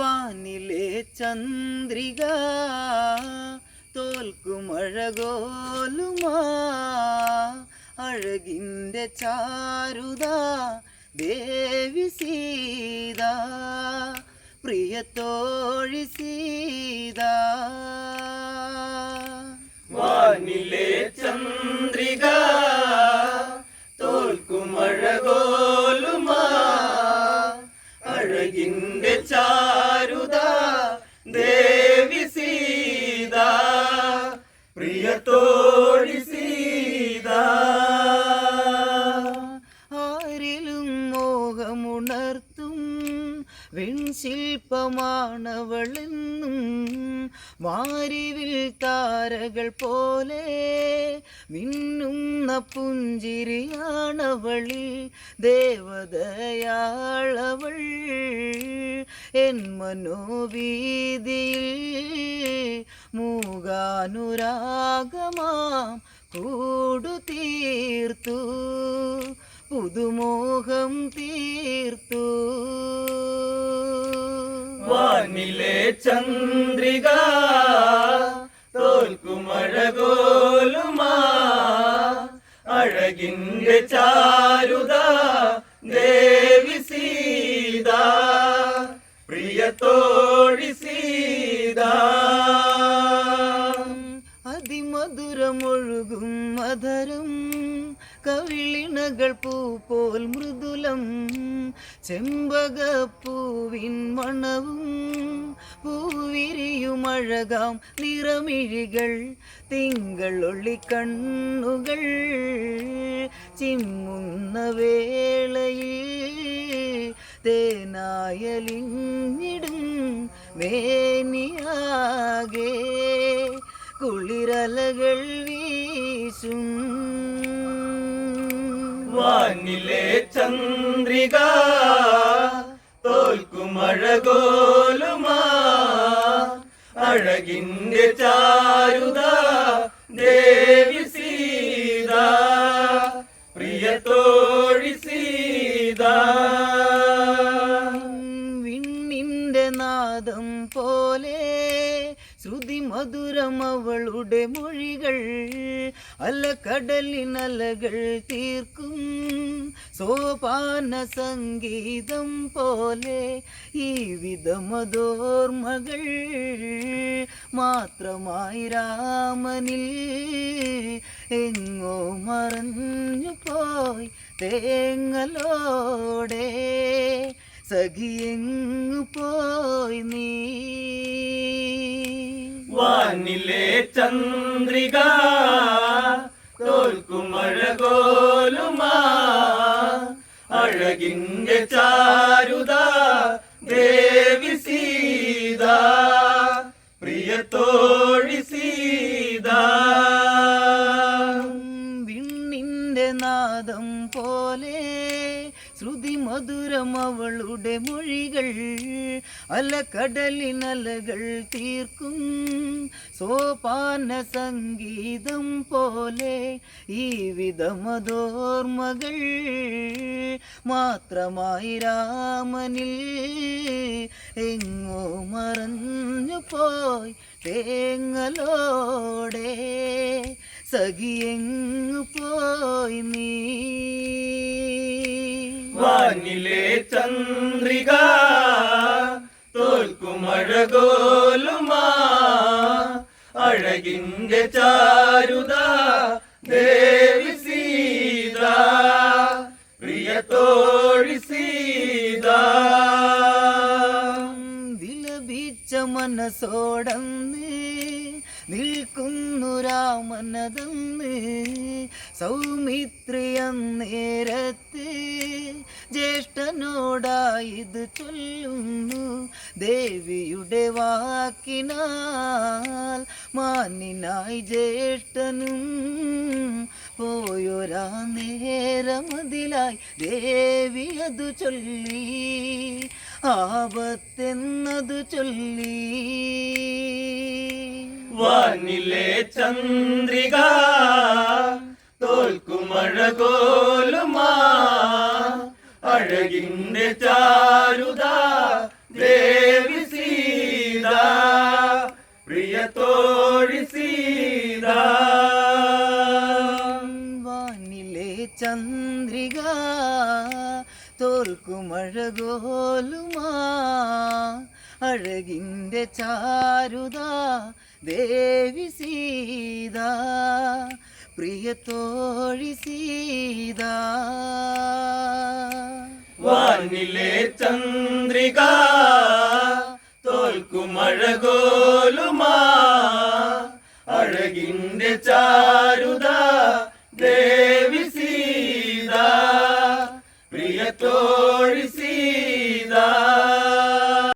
വാനിലെ ചന്ദ്രിക തോൽക്കുമഴകോലുമാ അഴകിന്റെ ചാരുത ദേവി സീത. പ്രിയത്തോഴി സീത. വാനിലെ ചന്ദ്രിക പ്രിയത്തോഴി സീത ആരിലും മോഹമുണർത്തും വെൺശില്പമാണവളെന്നും മാരിവിൽ താരകൾ പോലെ മിന്നുന്ന പുഞ്ചിരിയാണവളിൽ ദേവതയാളവൾ. എൻ മനോവീതിയിൽ മൂകാനുരാഗമാം കൂടു തീർത്തു. പുതുമോഹം തീർത്തു. വാനിലെ ചന്ദ്രിക തോൽക്കുമഴകോലുമാ. അഴകിന്റെ ചാരുത ദേവി സീത. പ്രിയത്തോഴി മധരം കവിളിണകൾ പൂ പോൽ മൃദുലം ചെമ്പകപ്പൂവിൻ മണവും പൂവിരിയുമഴകാം നിറമിഴികൾ തിങ്കൾ ഒള്ളിക്കണ്ണുകൾ ചിമ്മുന്ന വേളയിൽ തേനായലിഞ്ഞിടും മേനിയാകെ കുളിരലകൾ വീശും വാനിലെ ചന്ദ്രിക തോൽക്കുമഴകോലുമാ അഴകിന്റെ ചാരുത. പോലെ ശ്രുതി മധുരം അവളുടെ മൊഴികൾ അല്ല അലക്കടലിനലകൾ തീർക്കും. സോപാന സംഗീതം പോലെ ഈ വിധമതോർമ്മകൾ മാത്രമായി രാമനിൽ എങ്ങോ മറഞ്ഞു പോയി തേങ്ങലോടെ. സഖിയെങ്ങു പോയി നീ. വാനിലെ ചന്ദ്രിക തോൽക്കുമഴകോലുമാ അഴകിന്റെ ചാരുത ദേവി സീത. പ്രിയത്തോഴി സീത. വിണ്ണിന്റെ നാദം പോലെ ശ്രുതി മധുരം അവളുടെ മൊഴികൾ അലക്കടലിനലകൾ തീർക്കും. സോപാന സംഗീതം പോലെ ഈ വിധമതോർമകൾ മാത്രമായി രാമനിൽ എങ്ങോ മറഞ്ഞു പോയി തേങ്ങലോടെ സഖിയെങ്ങു പോയി നീ? വാനിലെ ചന്ദ്രിക തോൽക്കുമഴകോലുമാ അഴകിന്റെ ചാരുത ദേവി സീത പ്രിയത്തോഴി സീത. വിലപിച്ച മനസ്സോടന്ന് നിൽക്കുന്നു രാമനതന്ന് സൗമിത്രിയന്നേരത്ത് ജ്യേഷ്ഠനോടായത് ചൊല്ലുന്നു. ദേവിയുടെ വാക്കിനാൽ മാനിനായി ജ്യേഷ്ഠനും പോയൊരാ നേരമതിലായി ദേവി അതു ചൊല്ലി ആപത്തെന്നതു ചൊല്ലി. വാനിലെ ചന്ദ്രിക തോൽക്കുമഴകോലുമാ അഴകിന്റെ ചാരുത ദേവി സീത പ്രിയത്തോഴി സീത. വാനിലെ ചന്ദ്രിക തോൽക്കുമഴകോലുമാ അഴകിന്റെ ചാരുത ദേവി സീത പ്രിയത്തോഴി സീതാ. കണ്ണിലെ ചന്ദ്രിക തോൽക്കുമഴകോലുമാ അഴകിന്റെ ചാരുത ദേവി സീത പ്രിയ തോഴി സീതാ.